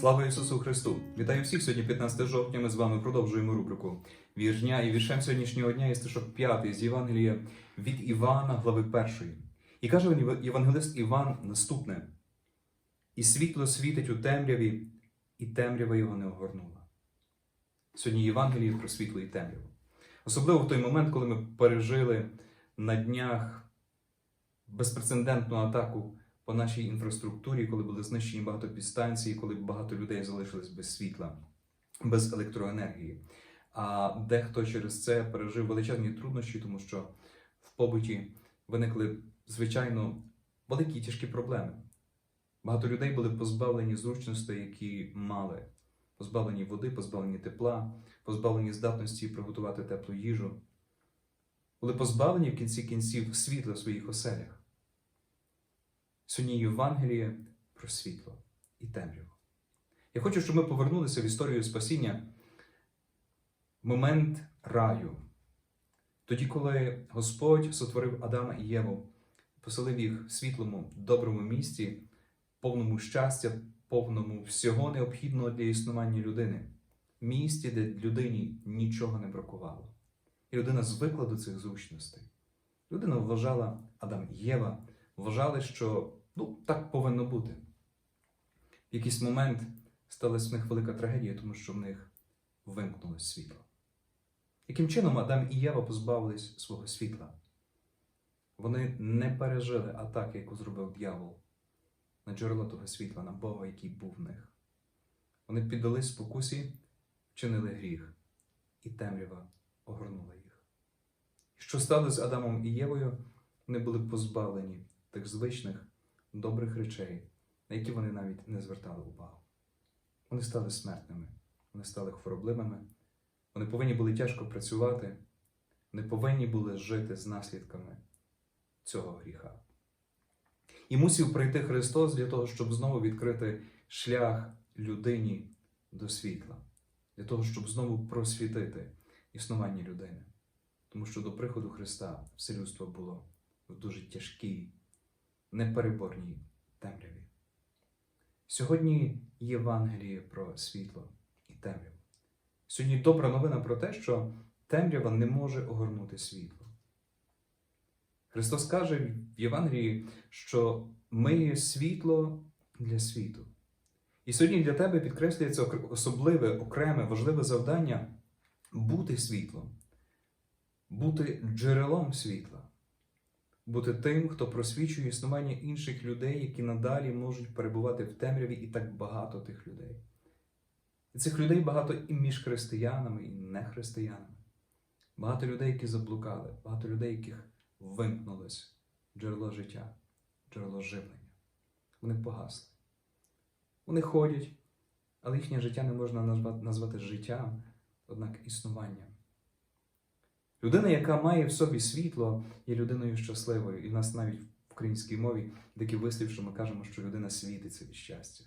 Слава Ісусу Христу! Вітаю всіх! Сьогодні 15 жовтня. Ми з вами продовжуємо рубрику Вірш дня і віршем сьогоднішнього дня є стишок 5 з Євангелія від Івана, глави 1. І каже Євангелист Іван наступне: І світло світить у темряві, і темрява його не огорнула. Сьогодні Євангеліє про світло і темряву. Особливо в той момент, коли ми пережили на днях безпрецедентну атаку по нашій інфраструктурі, коли були знищені багато підстанцій, коли багато людей залишились без світла, без електроенергії. А дехто через це пережив величезні труднощі, тому що в побуті виникли звичайно великі і тяжкі проблеми. Багато людей були позбавлені зручностей, які мали, позбавлені води, позбавлені тепла, позбавлені здатності приготувати теплу їжу, були позбавлені в кінці кінців світла в своїх оселях. Сьогодні Євангеліє про світло і темряву. Я хочу, щоб ми повернулися в історію спасіння момент раю. Тоді, коли Господь сотворив Адама і Єву, поселив їх в світлому, доброму місці, повному щастя, повному всього необхідного для існування людини, місті, де людині нічого не бракувало. І людина звикла до цих зручностей. Людина вважала Адам і Єва, вважали, що ну, так повинно бути. В якийсь момент сталася в них велика трагедія, тому що в них вимкнулось світло. Яким чином Адам і Єва позбавились свого світла? Вони не пережили атаки, яку зробив дьявол на джерело того світла, на Бога, який був в них. Вони піддались спокусі, вчинили гріх, і темрява огорнула їх. Що сталося з Адамом і Євою, вони були позбавлені тих звичних, добрих речей, на які вони навіть не звертали увагу. Вони стали смертними, вони стали хворобливими, вони повинні були тяжко працювати, вони повинні були жити з наслідками цього гріха. І мусив прийти Христос для того, щоб знову відкрити шлях людині до світла, для того, щоб знову просвітити існування людини. Тому що до приходу Христа все людство було в дуже тяжкій, непереборній темряві. Сьогодні Євангеліє про світло і темряву. Сьогодні добра новина про те, що темрява не може огорнути світло. Христос каже в Євангелії, що ми є світло для світу. І сьогодні для тебе підкреслюється особливе, окреме, важливе завдання бути світлом, бути джерелом світла, бути тим, хто просвічує існування інших людей, які надалі можуть перебувати в темряві, і так багато тих людей. І цих людей багато і між християнами, і нехристиянами. Багато людей, які заблукали, багато людей, яких вимкнулось джерело життя, джерело живлення. Вони погасли. Вони ходять, але їхнє життя не можна назвати, життям, однак існуванням. Людина, яка має в собі світло, є людиною щасливою. І в нас навіть в українській мові такий вислів, що ми кажемо, що людина світиться від щастя.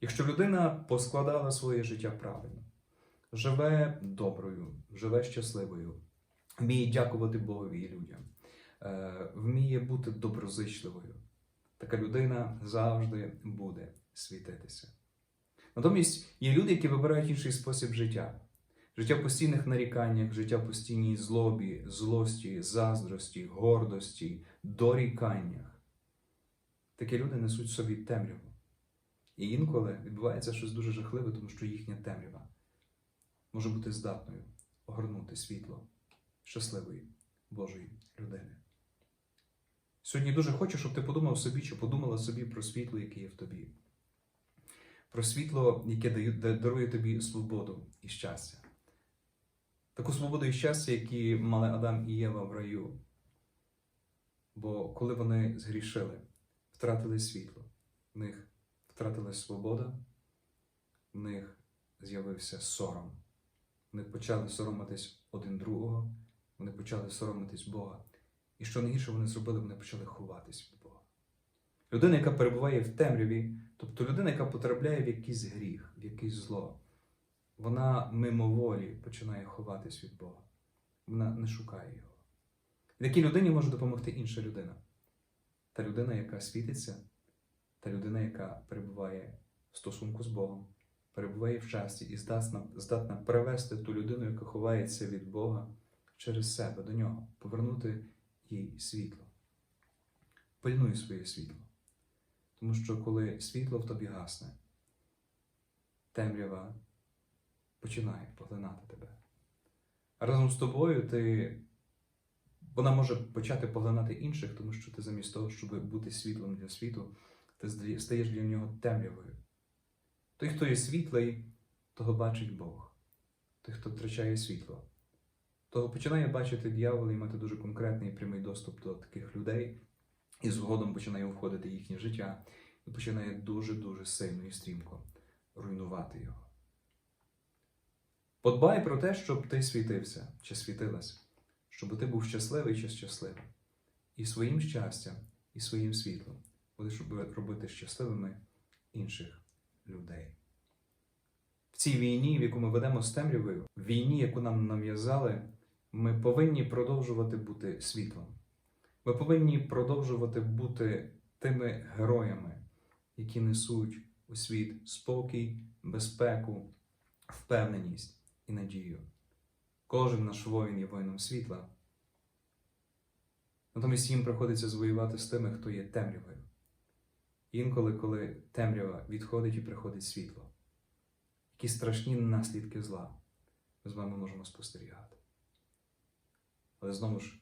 Якщо людина поскладала своє життя правильно, живе доброю, живе щасливою, вміє дякувати Богові і людям, е, вміє бути доброзичливою, така людина завжди буде світитися. Натомість є люди, які вибирають інший спосіб життя. Життя в постійних наріканнях, життя в постійній злобі, злості, заздрості, гордості, доріканнях. Такі люди несуть в собі темряву. І інколи відбувається щось дуже жахливе, тому що їхня темрява може бути здатною огорнути світло щасливої Божої людини. Сьогодні дуже хочу, щоб ти подумав собі, чи подумала собі про світло, яке є в тобі, про світло, яке дарує тобі свободу і щастя. Таку свободу і щастя, які мали Адам і Єва в раю. Бо коли вони згрішили, втратили світло, в них втратилась свобода, в них з'явився сором. Вони почали соромитись один другого, вони почали соромитись Бога. І що найгірше вони зробили, вони почали ховатись від Бога. Людина, яка перебуває в темряві, тобто людина, яка потрапляє в якийсь гріх, в якесь зло, вона мимоволі починає ховатись від Бога. Вона не шукає його. І такій людині може допомогти інша людина. Та людина, яка світиться, та людина, яка перебуває в стосунку з Богом, перебуває в щасті і здатна, здатна перевести ту людину, яка ховається від Бога через себе до нього, повернути їй світло. Пильнуй своє світло. Тому що коли світло в тобі гасне, темрява починає поглинати тебе. Разом з тобою ти вона може почати поглинати інших, тому що ти замість того, щоб бути світлом для світу, ти стаєш для нього темрявою. Той, хто є світлий, того бачить Бог. Той, хто втрачає світло, того починає бачити дьявол і мати дуже конкретний і прямий доступ до таких людей, і згодом починає входити їхнє життя і починає дуже-дуже сильно і стрімко руйнувати його. Подбай про те, щоб ти світився чи світилась, щоб ти був щасливий чи щаслива. І своїм щастям, і своїм світлом будеш робити щасливими інших людей. В цій війні, в яку ми ведемо з темрявою, в війні, яку нам нав'язали, ми повинні продовжувати бути світлом. Ми повинні продовжувати бути тими героями, які несуть у світ спокій, безпеку, впевненість і надію. Кожен наш воїн є воїном світла. Натомість їм приходиться звоювати з тими, хто є темрявою. Інколи, коли темрява відходить і приходить світло, які страшні наслідки зла ми з вами можемо спостерігати. Але знову ж,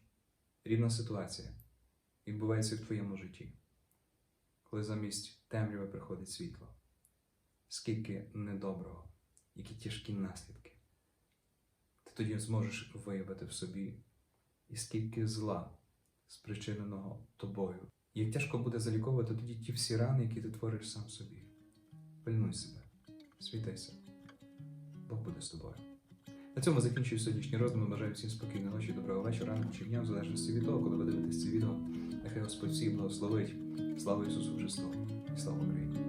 рівна ситуація відбувається в твоєму житті, коли замість темряви приходить світло. Скільки недоброго, які тяжкі наслідки. Ти тоді зможеш виявити в собі, і скільки зла, спричиненого тобою. Як тяжко буде заліковувати тоді ті всі рани, які ти твориш сам собі. Пильнуй себе, світайся. Бог буде з тобою. На цьому закінчую сьогоднішній роздум. Бажаю всім спокійної ночі, доброго вечора, ранку чи дня, в залежності від того, коли ви дивитесь це відео. Нехай Господь всіх благословить. Слава Ісусу Христу і слава Україні!